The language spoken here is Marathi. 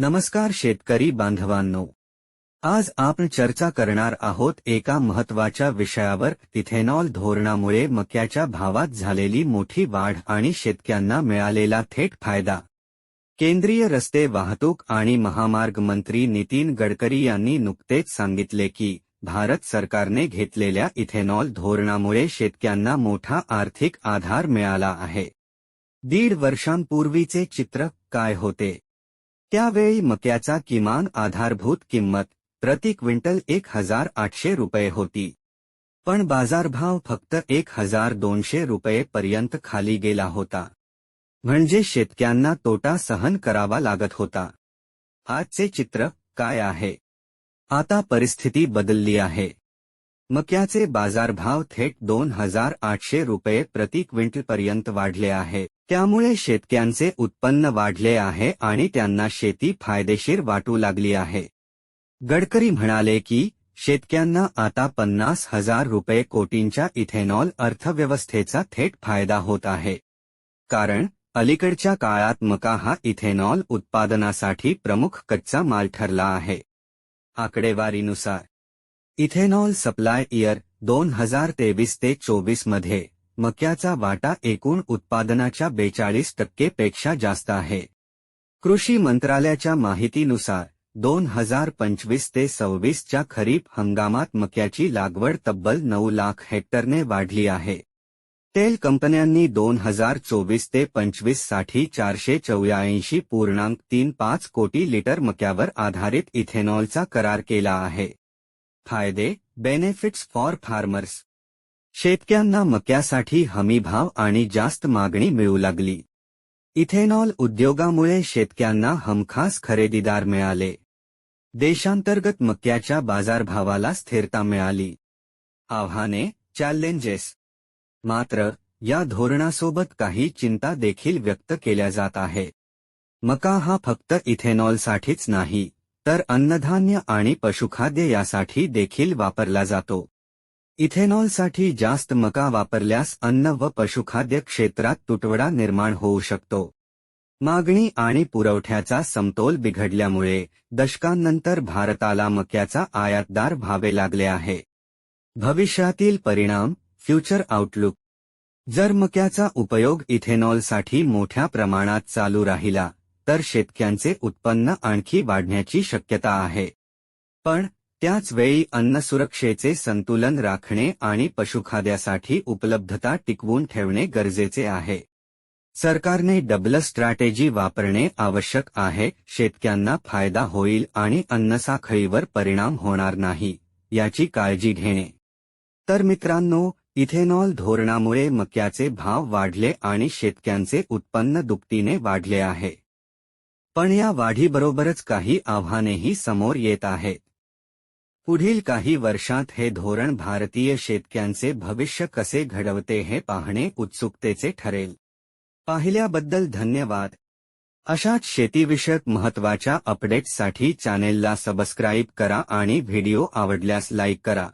नमस्कार शेतकरी बांधवांनो. आज आपण चर्चा करणार आहोत एका महत्त्वाच्या विषयावर इथेनॉल धोरणामुळे मक्याच्या भावात झालेली मोठी वाढ आणि शेतक्यांना मिळालेला थेट फायदा. केंद्रीय रस्ते वाहतूक आणि महामार्ग मंत्री नितीन गडकरी यांनी नुकतेच सांगितले की भारत सरकारने घेतलेल्या इथेनॉल धोरणामुळे शेतकऱ्यांना मोठा आर्थिक आधार मिळाला आहे. दीड वर्षांपूर्वीचे चित्र काय होते? त्यावेळी मक्याचा किमान आधारभूत किंमत प्रति क्विंटल एक हजार आठशे रुपये होती. पण बाजारभाव फक्त एक हजार दोनशे रुपये पर्यंत खाली गेला होता. म्हणजे शेतक्यांना तोटा सहन करावा लागत होता. आजचे चित्र काय आहे? आता परिस्थिती बदलली आहे. मक्याचे बाजारभाव थेट दोन हजार आठशे रुपये प्रति क्विंटल पर्यंत वाढले आहे. त्यामुळे शेतक्यांचे उत्पन्न वाढले आहे आणि त्यांना शेती फायदेशीर वाटू लागली आहे. गडकरी म्हणाले की शेतक्यांना आता पन्नास हजार रुपये कोटींच्या इथेनॉल अर्थव्यवस्थेचा थेट फायदा होत आहे. कारण अलीकडच्या काळात मका हा इथेनॉल उत्पादनासाठी प्रमुख कच्चा माल ठरला आहे. आकडेवारीनुसार इथेनॉल सप्लाय इयर दोन हजार तेवीस ते चोवीसमध्ये मक्याचा वाटा एकूण उत्पादनाच्या बेचाळीस टक्केपेक्षा जास्त आहे. कृषी मंत्रालयाच्या माहितीनुसार दोन हजार पंचवीस ते सव्वीसच्या खरीप हंगामात मक्याची लागवड तब्बल नऊ लाख हेक्टरने वाढली आहे. तेल कंपन्यांनी दोन हजार चोवीस ते पंचवीससाठी चारशे चौऱ्याऐंशी पूर्णांक तीन पाच कोटी लिटर मक्यावर आधारित इथेनॉलचा करार केला आहे. फायदे बेनिफिट्स फॉर फार्मर्स शेतक्यांना मक्यासाठी हमीभाव आणि जास्त मागणी मिळू लागली. इथेनॉल उद्योगामुळे शेतक्यांना हमखास खरेदीदार मिळाले. देशांतर्गत मक्याच्या बाजारभावाला स्थिरता मिळाली. आव्हाने चॅलेंजेस मात्र या धोरणासोबत काही चिंता देखील व्यक्त केल्या जात आहे मका हा फक्त इथेनॉलसाठीच नाही. तर अन्नधान्य आणि पशुखाद्य यासाठी देखील वापरला जातो. इथेनॉलसाठी जास्त मका वापरल्यास अन्न व पशुखाद्य क्षेत्रात तुटवडा निर्माण होऊ शकतो. मागणी आणि पुरवठ्याचा समतोल बिघडल्यामुळे दशकांनंतर भारताला मक्याचा आयातदार व्हावे लागले आहे. भविष्यातील परिणाम फ्युचर आउटलुक. जर मक्याचा उपयोग इथेनॉलसाठी मोठ्या प्रमाणात चालू राहिला तर शेतक्यांचे उत्पन्न आणखी वाढण्याची शक्यता आहे. पण त्याच वेळी अन्न सुरक्षेचे संतुलन राखणे आणि पशुखाद्यासाठी उपलब्धता टिकवून ठेवणे गरजेचे आहे. सरकारने डबल स्ट्रॅटेजी वापरणे आवश्यक आहे. शेतक्यांना फायदा होईल आणि अन्नसाखळीवर परिणाम होणार नाही याची काळजी घेणे. तर मित्रांनो इथेनॉल धोरणामुळे मक्याचे भाव वाढले आणि शेतक्यांचे उत्पन्न दुपटीने वाढले आहे. पण या वाढीबरोबरच काही आव्हानेही समोर येत आहेत. पुढील काही वर्षांत हे धोरण भारतीय शेतक्यांचे भविष्य कसे घडवते हे पाहणे उत्सुकतेचे ठरेल. पाहिल्याबद्दल धन्यवाद. अशाच शेतीविषयक महत्त्वाच्या अपडेट्ससाठी चॅनेलला सबस्क्राईब करा आणि व्हिडिओ आवडल्यास लाईक करा.